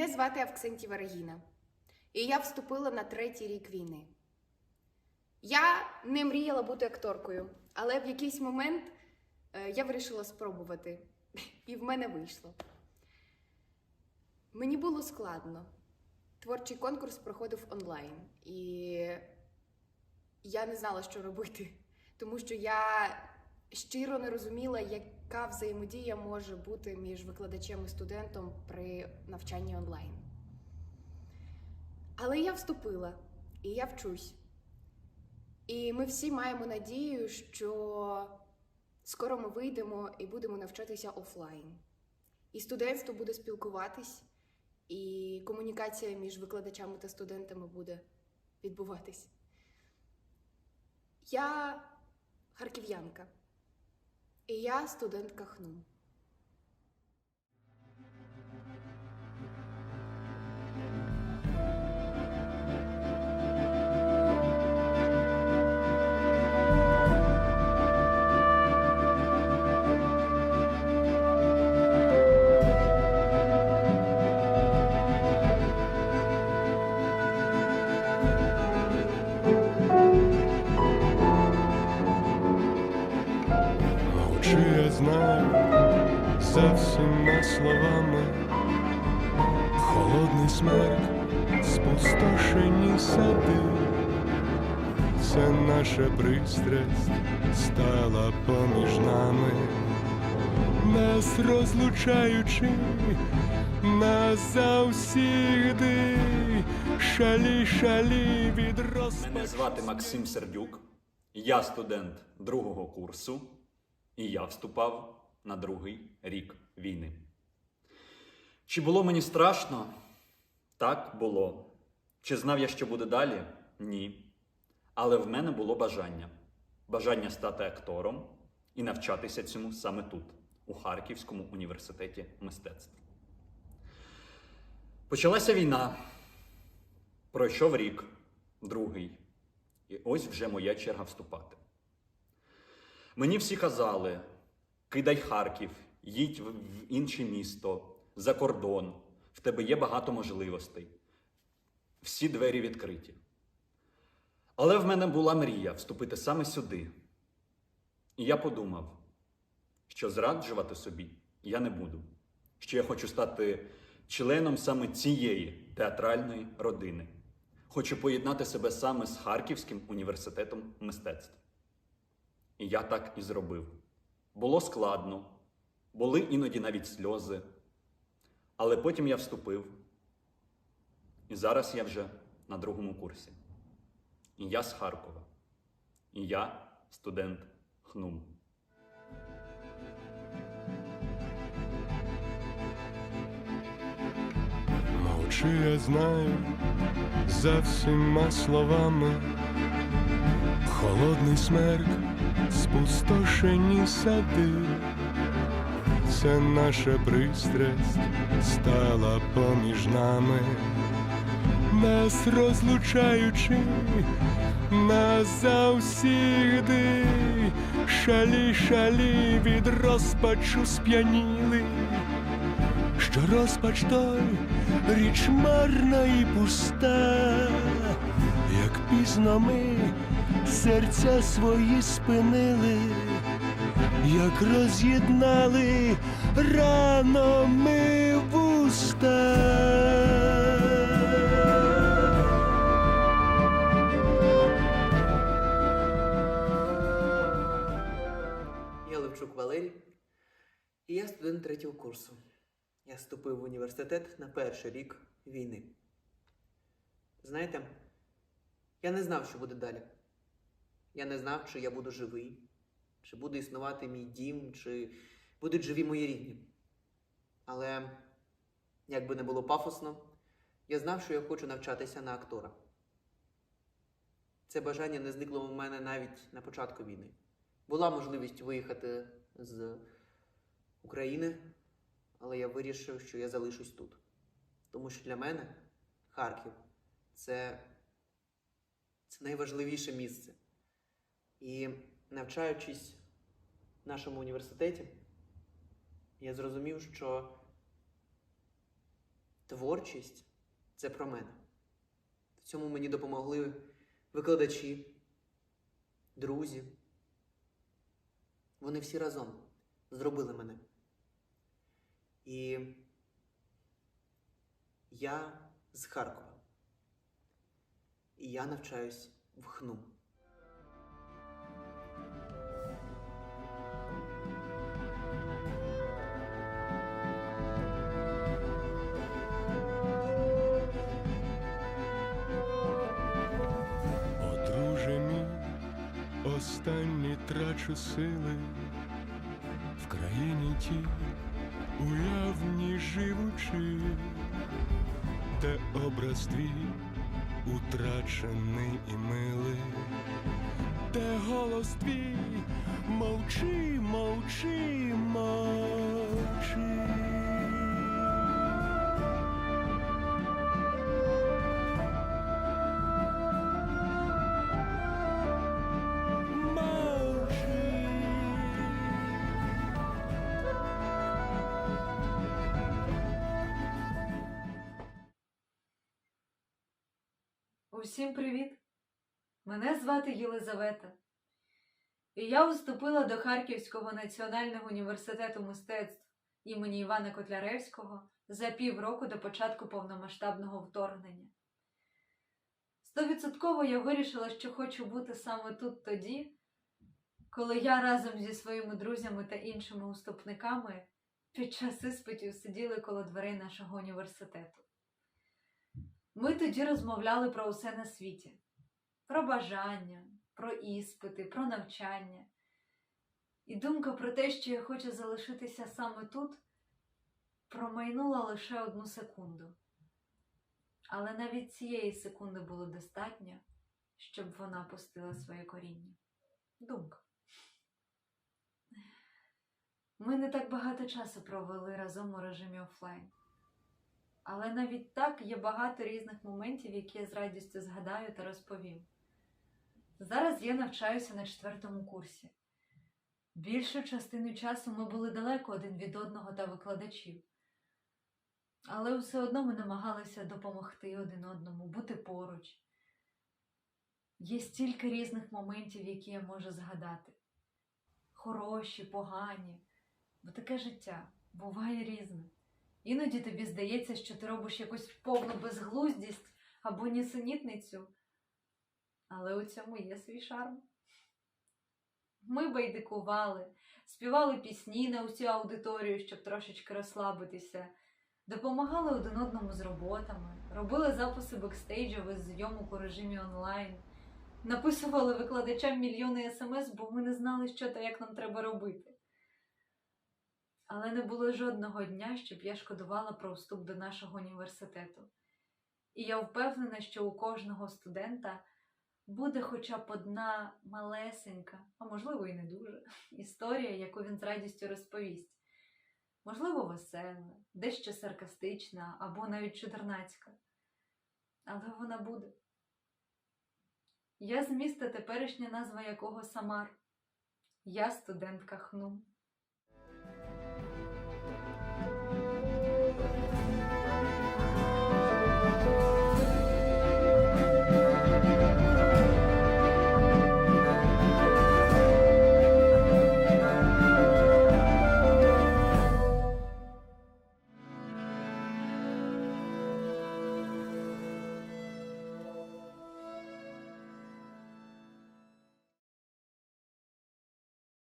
Мене звати Авксентіва Регіна, і я вступила на третій рік війни. Я не мріяла бути акторкою, але в якийсь момент е, я вирішила спробувати, і в мене вийшло. Мені було складно. Творчий конкурс проходив онлайн, і я не знала, що робити, тому що я щиро не розуміла, яка взаємодія може бути між викладачем і студентом при навчанні онлайн. Але я вступила і я вчусь. І ми всі маємо надію, що скоро ми вийдемо і будемо навчатися офлайн. І студентство буде спілкуватись, і комунікація між викладачами та студентами буде відбуватись. Я харків'янка. І я студентка ХНУ. За всіма словами, холодний смерк, спустошені сади, це наша пристрасть стала поміж нами, нас розлучаючи назавсігди, шалі, шалі від розпачу. Мене звати Максим Сердюк, я студент другого курсу, і я вступав на другий рік війни. Чи було мені страшно? Так було. Чи знав я, що буде далі? Ні. Але в мене було бажання. Бажання стати актором і навчатися цьому саме тут, у Харківському університеті мистецтв. Почалася війна. Пройшов рік, другий. І ось вже моя черга вступати. Мені всі казали: кидай Харків, їдь в інше місто, за кордон, в тебе є багато можливостей. Всі двері відкриті. Але в мене була мрія вступити саме сюди. І я подумав, що зраджувати собі я не буду, що я хочу стати членом саме цієї театральної родини. Хочу поєднати себе саме з Харківським університетом мистецтв. І я так і зробив. Було складно, були іноді навіть сльози. Але потім я вступив. І зараз я вже на другому курсі. І я з Харкова. І я студент ХНУМ. Мовчи, я знаю за всіма словами, холодний смерк, спустошені сади, це наша пристрасть стала поміж нами, нас розлучаючи назавсігди, шалі, шалі від розпачу сп'яніли. Що розпач той річ марна і пуста, як пізно ми серця свої спинили, як роз'єднали рано ми вуста. Я Левчук Валерій, і я студент третього курсу. Я вступив в університет на перший рік війни. Знаєте, я не знав, що буде далі. Я не знав, чи я буду живий, чи буде існувати мій дім, чи будуть живі мої рідні. Але, як би не було пафосно, я знав, що я хочу навчатися на актора. Це бажання не зникло в мене навіть на початку війни. Була можливість виїхати з України, але я вирішив, що я залишусь тут. Тому що для мене Харків це, це найважливіше місце. І навчаючись в нашому університеті, я зрозумів, що Творчість це про мене. В цьому мені допомогли викладачі, друзі. Вони всі разом зробили мене. І я з Харкова. І я навчаюсь в ХНУ. Останні трачу сили в країні ті, уявні живучи, де образ твій утрачений і милий, де голос твій мовчи, мовчи, мовчи. Усім привіт! Мене звати Єлизавета. І я вступила до Харківського національного університету мистецтв імені Івана Котляревського за півроку до початку повномасштабного вторгнення. Стовідсотково я вирішила, що хочу бути саме тут тоді, коли я разом зі своїми друзями та іншими уступниками під час іспитів сиділи коло дверей нашого університету. Ми тоді розмовляли про усе на світі: про бажання, про іспити, про навчання. І думка про те, що я хочу залишитися саме тут, промайнула лише одну секунду. Але навіть цієї секунди було достатньо, щоб вона пустила своє коріння. Думка. Ми не так багато часу провели разом у режимі офлайн. Але навіть так є багато різних моментів, які я з радістю згадаю та розповім. Зараз я навчаюся на четвертому курсі. Більшу частину часу ми були далеко один від одного та викладачів. Але все одно ми намагалися допомогти один одному, бути поруч. Є стільки різних моментів, які я можу згадати. Хороші, погані, бо таке життя буває різне. Іноді тобі здається, що ти робиш якусь повну безглуздість або нісенітницю. Але у цьому є свій шарм. Ми байдикували, співали пісні на усю аудиторію, щоб трошечки розслабитися, допомагали один одному з роботами, робили записи бекстейджів із зйомок у режимі онлайн, написували викладачам мільйони смс, бо ми не знали, що та як нам треба робити. Але не було жодного дня, щоб я шкодувала про вступ до нашого університету. І я впевнена, що у кожного студента буде хоча б одна малесенька, а можливо і не дуже, історія, яку він з радістю розповість. Можливо, весела, дещо саркастична або навіть чудернацька. Але вона буде. Я з міста теперішня назва якого Самар. Я студентка ХНУ.